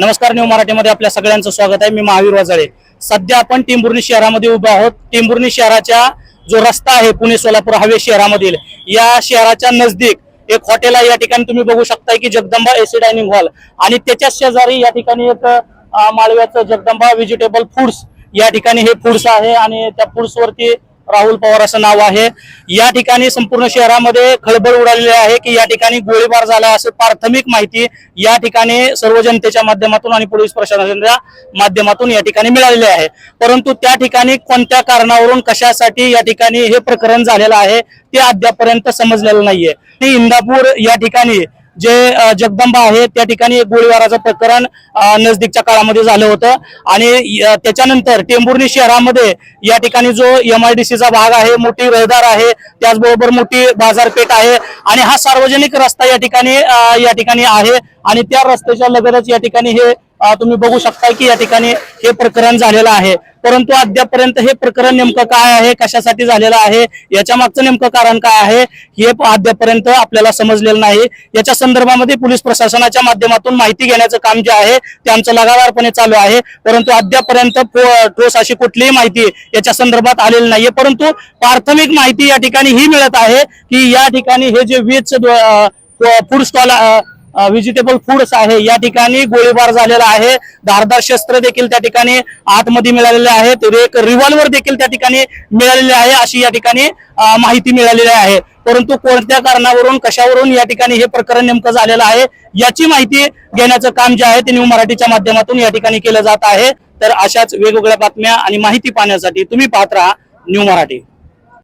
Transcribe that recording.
नमस्कार न्यू मराठीमध्ये आपल्या सगळ्यांचं स्वागत आहे. मी महावीर वाजळे. सध्या आपण टिंबुर्णी शहरामध्ये उभे आहोत. टिंबुर्णी शहराच्या जो रस्ता आहे पुणे सोलापूर हवे शहरामधील या शहराच्या नजदीक एक हॉटेल आहे. या ठिकाणी तुम्ही बघू शकताय की जगदंबा एसी डायनिंग हॉल आणि त्याच्या शेजारी या ठिकाणी एक माळव्याचं जगदंबा व्हेजिटेबल फूड्स या ठिकाणी हे फूड्स आहे आणि त्या फूड्स वरती राहुल पवार असं नाव आहे. या ठिकाणी संपूर्ण शहरामध्ये खळबळ उडालेली आहे की या ठिकाणी गोळीबार झाला असं प्राथमिक माहिती या ठिकाणी सर्व जनतेच्या माध्यमातून आणि पोलीस प्रशासनाच्या माध्यमातून या ठिकाणी मिळालेली आहे. परंतु त्या ठिकाणी कोणत्या कारणावरून कशासाठी या ठिकाणी हे प्रकरण झालेलं आहे ते अद्यापर्यंत समजलेलं नाहीये. ते इंदापूर या ठिकाणी जे जगदंबा आहे त्या ठिकाणी गोळीबाराचं प्रकरण नजदीकच्या काळामध्ये झालं होतं. आणि त्याच्यानंतर टेंभुर्णी शहरामध्ये या ठिकाणी जो एम आय डी सीचा भाग आहे मोठी रहदार आहे त्याचबरोबर मोठी बाजारपेठ आहे. आणि हा सार्वजनिक रस्ता या ठिकाणी या ठिकाणी आहे. आणि त्या रस्त्याच्या लगतच या ठिकाणी हे तुम्ही बघू शकता की या ठिकाणी हे प्रकरण झालेलं आहे. परंतु अद्यापर्यंत हे प्रकरण नेमकं काय आहे कशासाठी झालेलं आहे याच्या मागचं नेमकं कारण काय आहे हे अद्यापर्यंत आपल्याला समजलेलं नाही. याच्या संदर्भामध्ये पोलीस प्रशासनाच्या माध्यमातून माहिती घेण्याचं काम जे आहे ते आमचं लगातारपणे चालू आहे. परंतु अद्यापर्यंत ठोस अशी कुठलीही माहिती याच्या संदर्भात आलेली नाहीये. परंतु प्राथमिक माहिती या ठिकाणी ही मिळत आहे की या ठिकाणी हे जे वीज फूड स्टॉल व्हेजिटेबल फूड्स आहे. या ठिकाणी गोळीबार झालेला आहे. धारदार शस्त्र देखील त्या ठिकाणी आतमध्ये मिळालेले आहेत. एक रिव्हॉल्वर देखील त्या ठिकाणी मिळालेले आहे अशी या ठिकाणी माहिती मिळालेली आहे. परंतु कोणत्या कारणावरून कशावरून या ठिकाणी हे प्रकरण नेमकं झालेलं आहे याची माहिती घेण्याचं काम जे आहे ते न्यू मराठीच्या माध्यमातून या ठिकाणी केलं जात आहे. तर अशाच वेगवेगळ्या बातम्या आणि माहिती पाहण्यासाठी तुम्ही पाहत राहा न्यू मराठी.